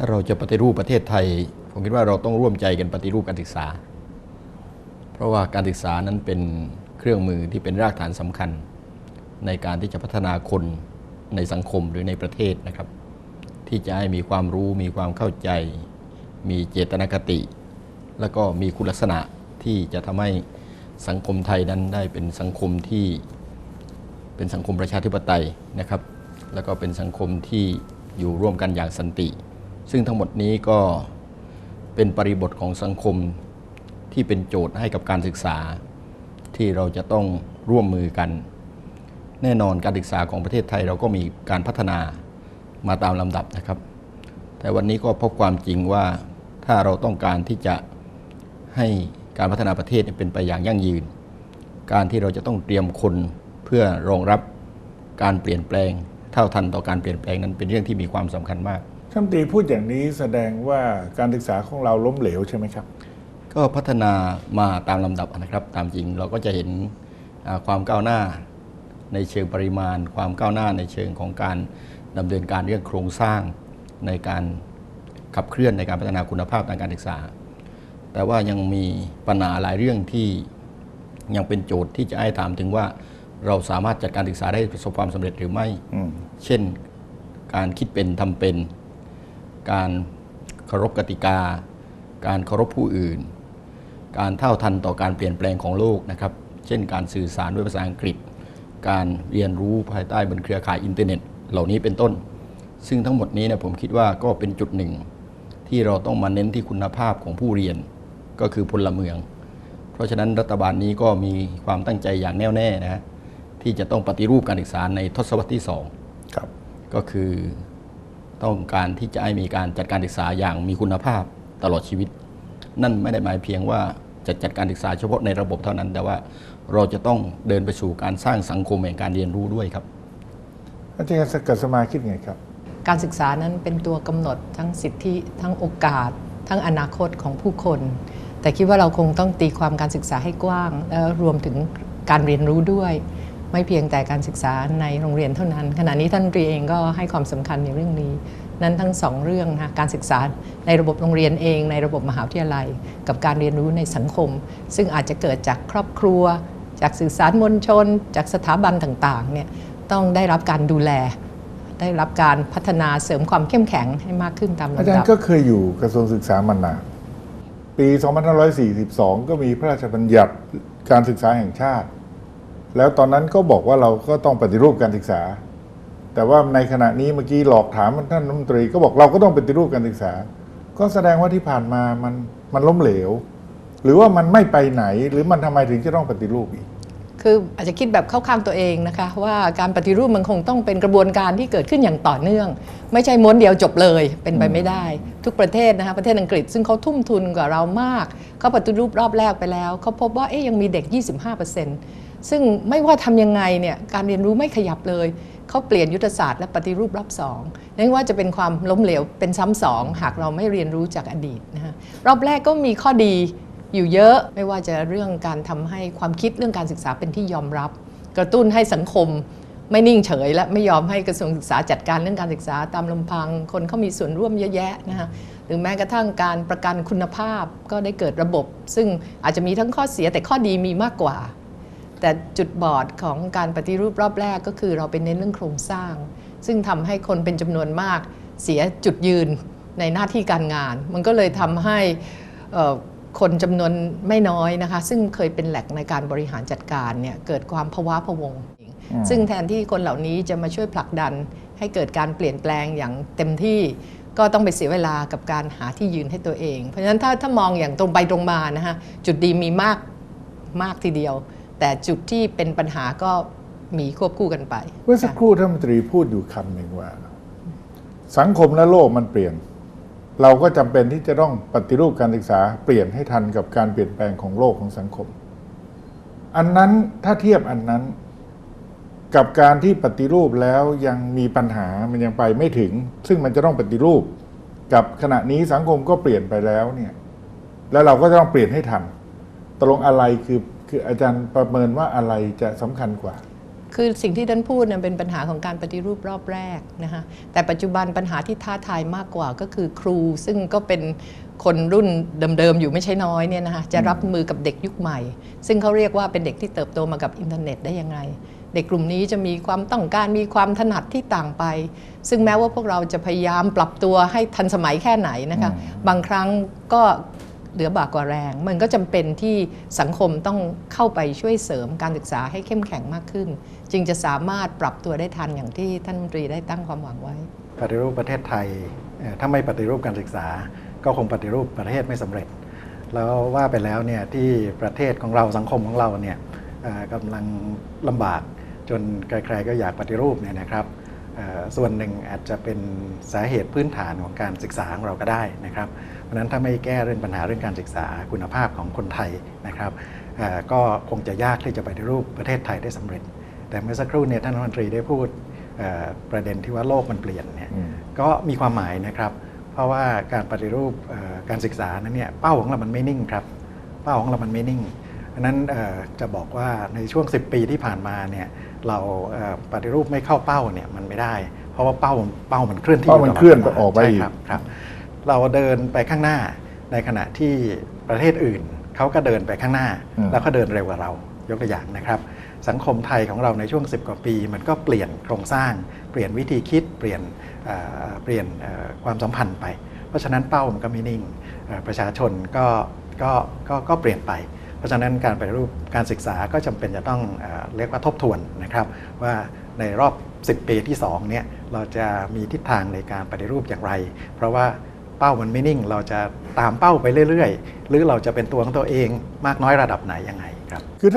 ถ้าเราจะปฏิรูปประเทศไทย ผมคิดว่าเราต้องร่วมใจกันปฏิรูปการศึกษา เพราะว่าการศึกษานั้นเป็นเครื่องมือที่เป็นรากฐานสำคัญ ในการที่จะพัฒนาคนในสังคมหรือในประเทศนะครับ ที่จะให้มีความรู้มีความเข้าใจ มีเจตนคติ แล้วก็มีคุณลักษณะที่จะทำให้สังคมไทยนั้นได้เป็นสังคมที่เป็นสังคมประชาธิปไตยนะครับ แล้วก็เป็นสังคมที่อยู่ร่วมกันอย่างสันติ ซึ่งทั้งหมดนี้ก็เป็นปริบทของสังคมที่เป็นโจทย์ให้กับการศึกษา ที่เราจะต้องร่วมมือกัน แน่นอนการศึกษาของประเทศไทยเราก็มีการพัฒนามาตามลำดับนะครับ แต่วันนี้ก็พบความจริงว่าถ้าเราต้องการที่จะให้การพัฒนาประเทศเป็นไปอย่างยั่งยืน การที่เราจะต้องเตรียมคนเพื่อรองรับการเปลี่ยนแปลง เท่าทันต่อการเปลี่ยนแปลงนั้นเป็นเรื่องที่มีความสำคัญมาก ท่านรัฐมนตรีพูดอย่างนี้แสดงว่าการศึกษาของเราล้มเหลวใช่ไหมครับ ก็พัฒนามาตามลำดับนะครับ ตามจริงเราก็จะเห็นอ่าความก้าวหน้าในเชิงปริมาณ ความก้าวหน้าในเชิงของการดำเนินการเรื่องโครงสร้างในการขับเคลื่อนในการพัฒนาคุณภาพทางการศึกษา แต่ว่ายังมีปัญหาหลายเรื่องที่ยังเป็นโจทย์ที่จะให้ถามถึงว่าเราสามารถจัดการศึกษาได้ประสบความสำเร็จหรือไม่อืมเช่น การคิดเป็นทำเป็น การเคารพกติกา การเคารพผู้อื่น การเท่าทันต่อการเปลี่ยนแปลงของโลกนะครับ เช่น การสื่อสารด้วยภาษาอังกฤษ การเรียนรู้ภายใต้บนเครือข่ายอินเทอร์เน็ต เหล่านี้เป็นต้น ซึ่งทั้งหมดนี้เนี่ยผมคิดว่าก็เป็นจุดหนึ่ง ที่เราต้องมาเน้นที่คุณภาพของผู้เรียนก็คือพลเมือง เพราะฉะนั้นรัฐบาลนี้ก็มีความตั้งใจอย่างแน่วแน่นะฮะที่จะต้องปฏิรูปการศึกษาในทศวรรษที่สองครับก็คือ ต้องการที่จะให้มีการจัดการศึกษาอย่างมีคุณภาพตลอดชีวิต นั่นไม่ได้หมายเพียงว่าจะจัดการศึกษาเฉพาะในระบบเท่านั้น แต่ว่าเราจะต้องเดินไปสู่การสร้างสังคมแห่งการเรียนรู้ด้วยครับอาจารย์สกัดสมาคิดไงครับ การศึกษานั้นเป็นตัวกำหนดทั้งสิทธิทั้งโอกาส ทั้งอนาคตของผู้คน แต่คิดว่าเราคงต้องตีความการศึกษาให้กว้างและรวมถึงการเรียนรู้ด้วย ไม่เพียงแต่การศึกษาในโรงเรียนเท่านั้น ขณะนี้ท่านตรีเองก็ให้ความสำคัญในเรื่องนี้ นั้นทั้งสองเรื่องนะคะการศึกษาในระบบโรงเรียนเอง ในระบบมหาวิทยาลัย กับการเรียนรู้ในสังคม ซึ่งอาจจะเกิดจากครอบครัว จากสื่อสารมวลชน จากสถาบันต่างๆเนี่ยต้องได้รับการดูแล ได้รับการพัฒนาเสริมความเข้มแข็งให้มากขึ้นตามระดับอาจารย์ก็เคยอยู่กระทรวงศึกษามานานปี 2542 ก็มีพระราชบัญญัติการศึกษาแห่งชาติ แล้วตอนนั้นก็บอกว่าเราก็ต้องปฏิรูปการศึกษา แต่ว่าในขณะนี้เมื่อกี้หลอกถามท่านรัฐมนตรีก็บอกเราก็ต้องปฏิรูปการศึกษา ก็แสดงว่าที่ผ่านมามันมันล้มเหลว หรือว่ามันไม่ไปไหนหรือมันทำไมถึงจะต้องปฏิรูปอีกคืออาจจะคิดแบบเข้าข้างตัวเองนะคะว่าการปฏิรูปมันคงต้องเป็นกระบวนการที่เกิดขึ้นอย่างต่อเนื่อง ไม่ใช่ม้วนเดียวจบเลยเป็นไปไม่ได้ ทุกประเทศนะคะประเทศอังกฤษซึ่งเขาทุ่มทุนกว่าเรามากเขาปฏิรูปรอบแรกไปแล้วเขาพบว่าเอ๊ยยังมีเด็ก 25% ซึ่งไม่ว่าทำยังไงเนี่ยการเรียนรู้ไม่ขยับเลยเขาเปลี่ยนยุทธศาสตร์และปฏิรูปรอบสองนั่นว่าจะเป็นความล้มเหลวเป็นซ้ำสองหากเราไม่เรียนรู้จากอดีตนะคะรอบแรกก็มีข้อดีอยู่เยอะไม่ว่าจะเรื่องการทำให้ความคิดเรื่องการศึกษาเป็นที่ยอมรับ กระตุ้นให้สังคมไม่นิ่งเฉย และไม่ยอมให้กระทรวงศึกษาจัดการเรื่องการศึกษาตามลำพัง คนเขามีส่วนร่วมเยอะแยะนะคะหรือแม้กระทั่งการประกันคุณภาพก็ได้เกิดระบบ ซึ่งอาจจะมีทั้งข้อเสียแต่ข้อดีมีมากกว่า แต่จุดบอดของการปฏิรูปรอบแรกก็คือเราเป็นเน้นเรื่องโครงสร้าง ซึ่งทำให้คนเป็นจำนวนมากเสียจุดยืนในหน้าที่การงาน มันก็เลยทำให้เอ่อคนจำนวนไม่น้อยนะคะ ซึ่งเคยเป็นแหล่งในการบริหารจัดการเนี่ยเกิดความภาวะพะวงอืมซึ่งแทนที่คนเหล่านี้จะมาช่วยผลักดัน ให้เกิดการเปลี่ยนแปลงอย่างเต็มที่ก็ต้องไปเสียเวลากับการหาที่ยืนให้ตัวเอง เพราะฉะนั้นถ้าถ้ามองอย่างตรงไปตรงมานะคะจุดดีมีมากมากทีเดียว แต่จุดที่เป็นปัญหาก็มีควบคู่กันไป เมื่อสักครู่ท่านมนตรีพูดอยู่คำหนึ่งว่า สังคมและโลกมันเปลี่ยน เราก็จำเป็นที่จะต้องปฏิรูปการศึกษาเปลี่ยนให้ทันกับการเปลี่ยนแปลงของโลกของสังคม อันนั้นถ้าเทียบอันนั้นกับการที่ปฏิรูปแล้วยังมีปัญหามันยังไปไม่ถึง ซึ่งมันจะต้องปฏิรูป กับขณะนี้สังคมก็เปลี่ยนไปแล้วเนี่ย แล้วเราก็จะต้องเปลี่ยนให้ทันตกลงอะไรคือ คืออาจารย์ประเมินว่าอะไรจะสำคัญกว่า คือสิ่งที่ท่านพูดเนี่ยเป็นปัญหาของการปฏิรูปรอบแรกนะคะแต่ปัจจุบันปัญหาที่ท้าทายมากกว่าก็คือครู ซึ่งก็เป็นคนรุ่นเดิมๆอยู่ไม่ใช่น้อยเนี่ยนะคะจะรับมือกับเด็กยุคใหม่ ซึ่งเขาเรียกว่าเป็นเด็กที่เติบโตมากับอินเทอร์เน็ตได้ยังไงเด็กกลุ่มนี้จะมีความต้องการมีความถนัดที่ต่างไป ซึ่งแม้ว่าพวกเราจะพยายามปรับตัวให้ทันสมัยแค่ไหนนะคะบางครั้งก็ เหลือบากกว่าแรง มันก็จำเป็นที่สังคมต้องเข้าไปช่วยเสริมการศึกษาให้เข้มแข็งมากขึ้น จึงจะสามารถปรับตัวได้ทันอย่างที่ท่านมนตรีได้ตั้งความหวังไว้ ปฏิรูปประเทศไทยถ้าไม่ปฏิรูปการศึกษา ก็คงปฏิรูปประเทศไม่สำเร็จ แล้วว่าไปแล้วเนี่ยที่ประเทศของเราสังคมของเราเนี่ยกำลังลำบากจนใครๆก็อยากปฏิรูปเนี่ยนะครับ ส่วนหนึ่งอาจจะเป็นสาเหตุพื้นฐานของการศึกษาของเราก็ได้นะครับ เพราะฉะนั้นถ้าไม่แก้เรื่องปัญหาเรื่องการศึกษาคุณภาพของคนไทยนะครับเอ่อก็คงจะยากที่จะปฏิรูปประเทศไทยได้สำเร็จ แต่เมื่อสักครู่เนี่ยท่านรัฐมนตรีได้พูดเอ่อประเด็นที่ว่าโลกมันเปลี่ยนเนี่ยอืมก็มีความหมายนะครับ เพราะว่าการปฏิรูปเอ่อการศึกษานั้นเนี่ยเป้าของเรามันไม่นิ่งครับ เป้าของเรามันไม่นิ่ง อันนั้นเอ่อจะบอกว่าในช่วง 10 ปีที่ผ่านมาเนี่ยเราเอ่อปฏิรูปไม่เข้าเป้าเนี่ยมันไม่ได้ เพราะว่าเป้าเป้ามันเคลื่อนที่เป้ามันยู่ตลดเคลื่อนวลาออกไปใช่อีกครับครับ เราเดินไปข้างหน้าในขณะที่ประเทศอื่นเขาก็เดินไปข้างหน้าอืมแล้วก็เดินเร็วกว่าเรายกตัวอย่างนะครับ สังคมไทยของเราในช่วง 10 กว่าปี มันก็เปลี่ยนโครงสร้าง เปลี่ยนวิธีคิดเปลี่ยนเอ่อเปลี่ยนเอ่อความสัมพันธ์ไป เพราะฉะนั้นเป้ามันก็ไม่นิ่งเอ่อประชาชนก็ก็ก็ก็เปลี่ยนไป เพราะฉะนั้นการปฏิรูปการศึกษาก็จำเป็นจะต้องเอเรียกว่าทบทวนนะครับ ว่าในรอบ 10 ปีที่2เนี่ยเราจะมีทิศทางในการปฏิรูปอย่างไร เพราะว่าเป้ามันไม่นิ่ง เราจะตามเป้าไปเรื่อยๆ หรือเราจะเป็นตัวของตัวเองมากน้อยระดับไหนยังไงครับคือถ้า